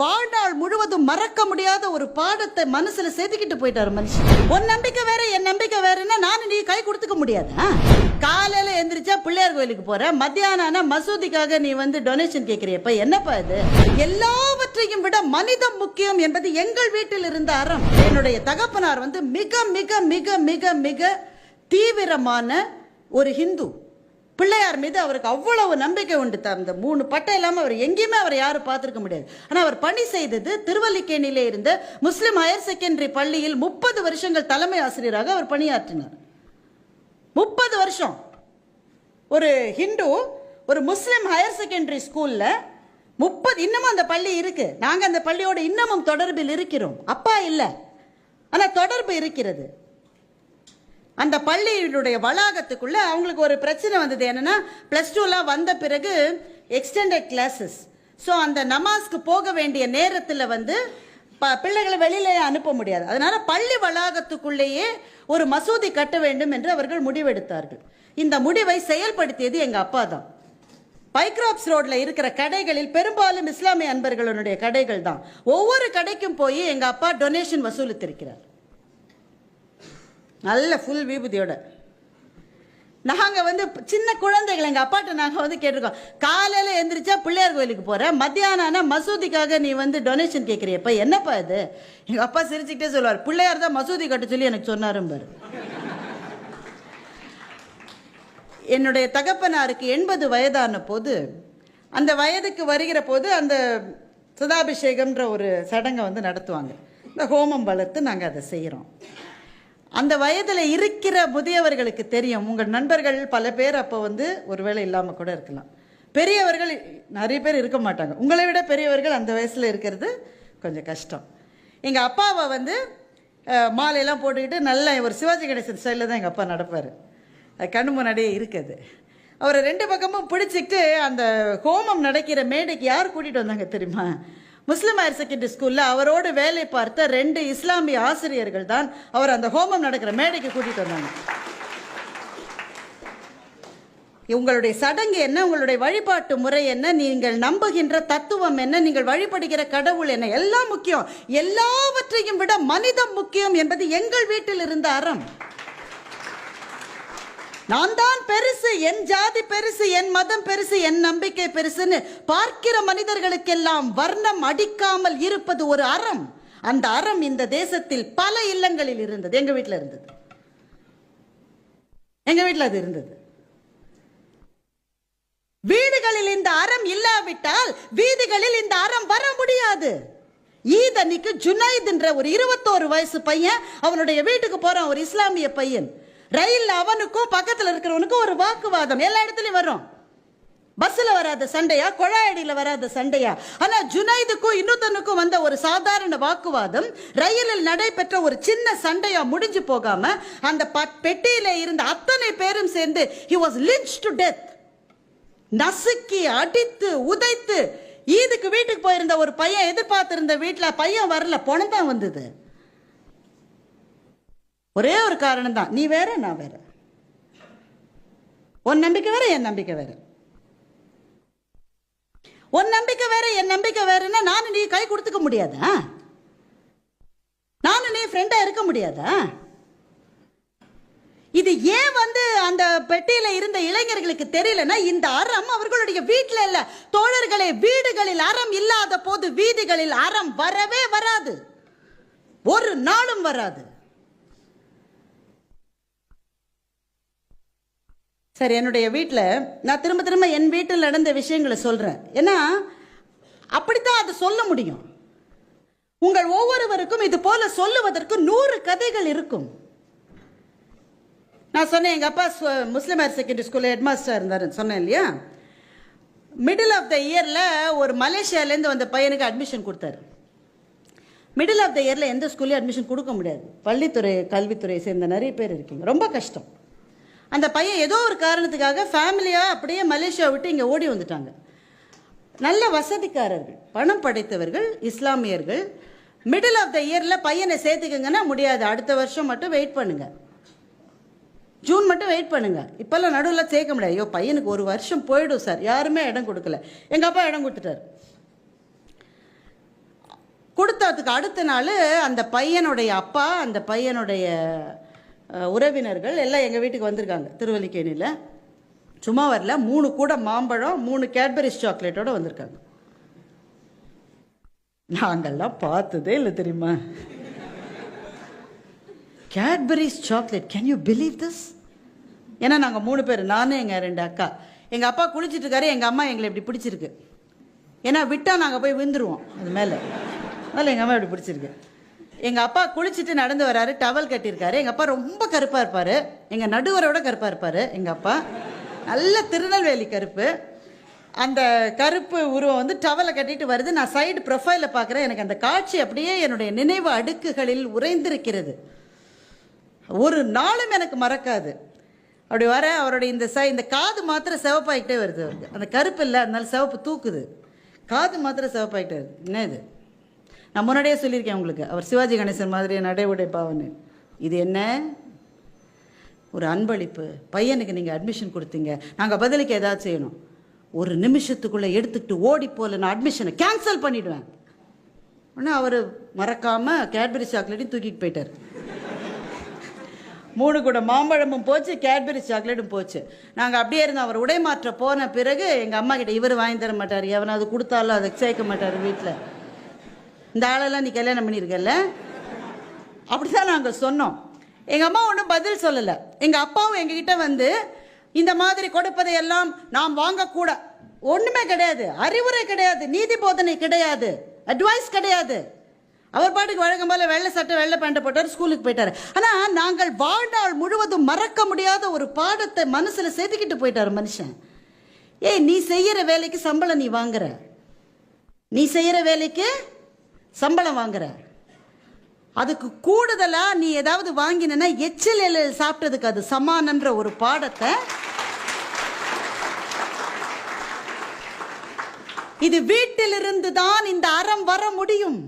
வாழ்நாள் முழுவதும் மறக்க முடியாத ஒரு பாடத்தை மனசுல செதுக்கிட்டு போயிட்டாரு மனுஷன். உன் நம்பிக்கை வேற என் நம்பிக்கை வேறன்னா நானும் நீ கை கொடுத்துக்க முடியாது. காலையில எந்திரிச்சா பிள்ளையார் கோயிலுக்கு போற மத்தியானம் ஆனா மசூதிக்காக நீ வந்து டொனேஷன் கேட்கிறியப்ப என்னப்பா இது? எல்லாவற்றையும் விட மனிதம் முக்கியம் என்பது எங்கள் வீட்டில் இருந்த அறம். என்னுடைய தகப்பனார் வந்து மிக மிக மிக மிக மிக தீவிரமான ஒரு ஹிந்து. பிள்ளையார் மீது அவருக்கு அவ்வளவு நம்பிக்கை உண்டு த- அந்த மூணு பட்டை இல்லாமல் அவர் எங்கேயுமே அவர் யாரும் பார்த்துருக்க முடியாது. ஆனால் அவர் பணி செய்தது திருவல்லிக்கேணியிலே இருந்த முஸ்லிம் ஹையர் செகண்டரி பள்ளியில் முப்பது வருஷங்கள் தலைமை ஆசிரியராக அவர் பணியாற்றினார். முப்பது வருஷம். ஒரு ஹிந்து ஒரு முஸ்லிம் ஹையர் செகண்டரி ஸ்கூலில் முப்பது இன்னமும் அந்த பள்ளி இருக்கு. நாங்கள் அந்த பள்ளியோட இன்னமும் தொடர்பில் இருக்கிறோம். அப்பா இல்லை. ஆனால் தொடர்பு இருக்கிறது. அந்த பள்ளியினுடைய வளாகத்துக்குள்ளே அவங்களுக்கு ஒரு பிரச்சனை வந்தது. என்னென்னா ப்ளஸ் டூலாம் வந்த பிறகு எக்ஸ்டெண்டட் கிளாஸஸ் ஸோ அந்த நமாஸ்க்கு போக வேண்டிய நேரத்தில் வந்து ப பிள்ளைகளை வெளியிலே அனுப்ப முடியாது. அதனால் பள்ளி வளாகத்துக்குள்ளேயே ஒரு மசூதி கட்ட வேண்டும் என்று அவர்கள் முடிவெடுத்தார்கள். இந்த முடிவை செயல்படுத்தியது எங்கள் அப்பா தான். பைக்ராப்ஸ் ரோட்ல இருக்கிற கடைகளில் பெரும்பாலும் இஸ்லாமிய அன்பர்களுடைய கடைகள் தான். ஒவ்வொரு கடைக்கும் போய் எங்க அப்பா டொனேஷன் வசூலித்திருக்கிறார். நல்ல ஃபுல் விபூதியோட. நாங்கள் வந்து சின்ன குழந்தைகள் எங்கள் அப்பாட்ட நாங்கள் வந்து கேட்டிருக்கோம். காலையில் எழுந்திரிச்சா பிள்ளையார் கோயிலுக்கு போகிறேன் மத்தியானம் ஆனால் மசூதிக்காக நீ வந்து டொனேஷன் கேட்குறியப்ப என்னப்பா இது? எங்கள் அப்பா சிரிச்சுக்கிட்டே சொல்லுவார். பிள்ளையார் தான் மசூதி கட்ட சொல்லி எனக்கு சொன்னாரும்பார். என்னுடைய தகப்பனாருக்கு எண்பது வயதான போது அந்த வயதுக்கு வருகிற போது அந்த சதாபிஷேகம்ன்ற ஒரு சடங்கை வந்து நடத்துவாங்க. இந்த ஹோமம் வளர்த்து நாங்கள் அதை செய்கிறோம் அந்த வயதில் இருக்கிற முதியவர்களுக்கு தெரியும். உங்கள் நண்பர்கள் பல பேர் அப்போ வந்து ஒருவேளை இல்லாமல் கூட இருக்கலாம். பெரியவர்கள் நிறைய பேர் இருக்க மாட்டாங்க. உங்களை விட பெரியவர்கள் அந்த வயசில் இருக்கிறது கொஞ்சம் கஷ்டம். எங்கள் அப்பாவை வந்து மாலையெல்லாம் போட்டுக்கிட்டு நல்ல ஒரு சிவாஜி கணேசன் ஸ்டைலில் தான் எங்கள் அப்பா நடப்பார். கண்ணு முன்னாடியே இருக்குது. அவரை ரெண்டு பக்கமும் பிடிச்சிக்கிட்டு அந்த ஹோமம் நடக்கிற மேடைக்கு யார் கூட்டிகிட்டு வந்தாங்க தெரியுமா? முஸ்லிம் ஹையர் செகண்டரி ஸ்கூலில் அவரோடு வேலை பார்த்த ரெண்டு இஸ்லாமிய ஆசிரியர்கள் தான் அவர் அந்த ஹோமம் நடக்கிற மேடைக்கு கூட்டிகிட்டு வந்தாங்க. உங்களுடைய சடங்கு என்ன? உங்களுடைய வழிபாட்டு முறை என்ன? நீங்கள் நம்புகின்ற தத்துவம் என்ன? நீங்கள் வழிபடுகிற கடவுள் என்ன? எல்லாம் முக்கியம். எல்லாவற்றையும் விட மனிதம் முக்கியம் என்பது எங்கள் வீட்டில் இருந்த அறம். நான் தான் பெருசு என் ஜாதி பெருசு என் மதம் பெருசு என் நம்பிக்கை பெருசுன்னு பார்க்கிற மனிதர்களுக்கெல்லாம் வர்ணம் அடிக்காமல் இருப்பது ஒரு அறம். அந்த அறம் இந்த தேசத்தில் பல இல்லங்களில் இருந்தது. எங்க வீட்டில் இருந்தது. எங்க வீட்டில் அது இருந்தது. வீடுகளில் இந்த அறம் இல்லாவிட்டால் வீதிகளில் இந்த அறம் வர முடியாது. ஈதனிக்கு ஜுனைத்ன்ற ஒரு இருபத்தோரு வயசு பையன் அவனுடைய வீட்டுக்கு போறான் ஒரு இஸ்லாமிய பையன். ரயில்ல அவனுக்கும் பக்கத்துல இருக்கிறவனுக்கும் ஒரு வாக்குவாதம். எல்லா இடத்துலயும் வரும். பஸ்ல வராத சண்டையா? குழாயடியில வராத சண்டையா? ஆனா ஜுனைதுக்கும் இன்னொருத்தனுக்கும் வந்த ஒரு சாதாரண வாக்குவாதம் ரயிலில் நடைபெற்ற ஒரு சின்ன சண்டையா முடிஞ்சு போகாம அந்த பெட்டியில இருந்த அத்தனை பேரும் சேர்ந்து he was lynch to death நசுக்கி அடித்து உதைத்து ஈதுக்கு வீட்டுக்கு போயிருந்த ஒரு பையன் எதிர்பார்த்திருந்த வீட்டில் பையன் வரல பணம் தான் வந்தது. ஒரே ஒரு காரணம் தான் நீ வேற நான் வேற. உன் நம்பிக்கை வேற என் நம்பிக்கை வேற. உன் நம்பிக்கை வேற என் நம்பிக்கை வேறுன்னா நானும் நீ கை கொடுத்துக்க முடியாதா? நானும் நீ ஃப்ரெண்டா இருக்க முடியாதா? இது ஏன் வந்து அந்த பெட்டியில இருந்த இளைஞர்களுக்கு தெரியலன்னா இந்த அறம் அவர்களுடைய வீட்டில் இல்ல. தோழர்களே வீடுகளில் அறம் இல்லாத போது வீதிகளில் அறம் வரவே வராது. ஒரு நாளும் வராது. சரி என்னுடைய வீட்டில் நான் திரும்ப திரும்ப என் வீட்டில் நடந்த விஷயங்களை சொல்கிறேன் ஏன்னா அப்படித்தான் அதை சொல்ல முடியும். உங்கள் ஒவ்வொருவருக்கும் இது போல சொல்லுவதற்கு நூறு கதைகள் இருக்கும். நான் சொன்னேன் எங்கள் அப்பா சு- முஸ்லிம் ஹையர் செகண்டரி ஸ்கூலில் ஹெட்மாஸ்டர் இருந்தார் சொன்னேன் இல்லையா? மிடில் ஆஃப் த இயரில் ஒரு மலேசியாலேருந்து வந்த பையனுக்கு அட்மிஷன் கொடுத்தாரு. மிடில் ஆஃப் த இயரில் எந்த ஸ்கூல்லையும் அட்மிஷன் கொடுக்க முடியாது. பள்ளித்துறை கல்வித்துறையை சேர்ந்த நிறைய பேர் இருக்கீங்க. ரொம்ப கஷ்டம். அந்த பையன் ஏதோ ஒரு காரணத்துக்காக ஃபேமிலியாக அப்படியே மலேசியா விட்டு இங்கே ஓடி வந்துட்டாங்க. நல்ல வசதிக்காரர்கள் பணம் படைத்தவர்கள் இஸ்லாமியர்கள். மிடில் ஆஃப் த இயரில் பையனை சேர்த்துக்கங்கன்னா முடியாது. அடுத்த வருஷம் மட்டும் வெயிட் பண்ணுங்க. ஜூன் மட்டும் வெயிட் பண்ணுங்க. இப்போல்லாம் நடுவில் சேர்க்க முடியாது. ஐயோ பையனுக்கு ஒரு வருஷம் போயிடும் சார். யாருமே இடம் கொடுக்கல. எங்கள் அப்பா இடம் கொடுத்துட்டார். கொடுத்ததுக்கு அடுத்த நாள் அந்த பையனுடைய அப்பா அந்த பையனுடைய உறவினர்கள் எல்லாம் எங்கள் வீட்டுக்கு வந்திருக்காங்க. திருவல்லிக்கேணியில். சும்மா வரல மூணு கூட மாம்பழம் மூணு கேட்பரிஸ் சாக்லேட்டோடு வந்திருக்காங்க. நாங்கெல்லாம் பார்த்ததே இல்லை தெரியுமா? Cadbury's chocolate can you believe this ஏன்னா நாங்கள் மூணு பேர் நானும் எங்கள் ரெண்டு அக்கா. எங்கள் அப்பா குளிச்சுட்டு இருக்காரு எங்கள் அம்மா எங்களை இப்படி பிடிச்சிருக்கு. ஏன்னா விட்டால் நாங்கள் போய் விழுந்துருவோம் அது மேலே. அதனால் எங்கள் அம்மா இப்படி பிடிச்சிருக்கு. எங்கள் அப்பா குளிச்சுட்டு நடந்து வராரு டவல் கட்டியிருக்காரு. எங்கள் அப்பா ரொம்ப கருப்பாக இருப்பார். எங்கள் நடுவரோட கருப்பாக இருப்பார் எங்கள் அப்பா. நல்ல திருநெல்வேலி கருப்பு. அந்த கருப்பு உருவம் வந்து டவலை கட்டிட்டு வருது. நான் சைடு ப்ரொஃபைலில் பார்க்குறேன். எனக்கு அந்த காட்சி அப்படியே என்னுடைய நினைவு அடுக்குகளில் உறைந்திருக்கிறது. ஒரு நாளும் எனக்கு மறக்காது. அப்படி வர அவருடைய இந்த சை இந்த காது மாத்திரம் சிவப்பாகிட்டே வருது அவருக்கு. அந்த கருப்பு இல்லை அதனால சிவப்பு தூக்குது. காது மாத்திரம் சிவப்பாயிட்டே வருது. என்ன இது? நான் முன்னாடியே சொல்லியிருக்கேன் உங்களுக்கு. அவர் சிவாஜி கணேசன் மாதிரி நடை உடை இது என்ன? ஒரு அன்பளிப்பு. பையனுக்கு நீங்கள் அட்மிஷன் கொடுத்தீங்க. நாங்கள் பதிலுக்கு ஏதாவது செய்யணும். ஒரு நிமிஷத்துக்குள்ளே எடுத்துக்கிட்டு ஓடி போகல நான் அட்மிஷனை கேன்சல் பண்ணிவிடுவேன் உடனே அவர் மறக்காமல் கேட்பரி சாக்லேட்டையும் தூக்கிட்டு போயிட்டார். மூணு கூட மாம்பழமும் போச்சு கேட்பரி சாக்லேட்டும் போச்சு. நாங்கள் அப்படியே இருந்தோம் அவர் உடைமாற்ற போன பிறகு எங்கள் அம்மா கிட்ட இவர் வாங்கி தர மாட்டார். எவனாவது கொடுத்தாலும் அதை சேர்க்க மாட்டார் வீட்டில் இந்த ஆளெல்லாம் நீ கல்யாணம் பண்ணியிருக்கல அப்படிதான் நாங்கள் சொன்னோம். எங்கள் அம்மா ஒன்றும் பதில் சொல்லலை. எங்கள் அப்பாவும் எங்ககிட்ட வந்து இந்த மாதிரி கொடுப்பதை எல்லாம் நாம் வாங்கக்கூட ஒன்றுமே கிடையாது. அறிவுரை கிடையாது. நீதி போதனை கிடையாது. அட்வைஸ் கிடையாது. அவர் பாட்டுக்கு வழக்கம் போல வெள்ளை சட்டை வெள்ளை பேண்டை போட்டார் ஸ்கூலுக்கு போயிட்டார். ஆனால் நாங்கள் வாழ்நாள் முழுவதும் மறக்க முடியாத ஒரு பாடத்தை மனசில் செதுக்கிட்டு போயிட்டார் மனுஷன். ஏய் நீ செய்கிற வேலைக்கு சம்பளம் நீ வாங்குற. நீ செய்கிற வேலைக்கு சம்பளம் வாங்குற. அதுக்கு கூடுதலா நீ ஏதாவது வாங்கினா எச்சில் சாப்பிட்டதுக்கு அது சமானன்ற ஒரு பாடத்தை இது வீட்டிலிருந்து தான் இந்த அறம் வர முடியும்.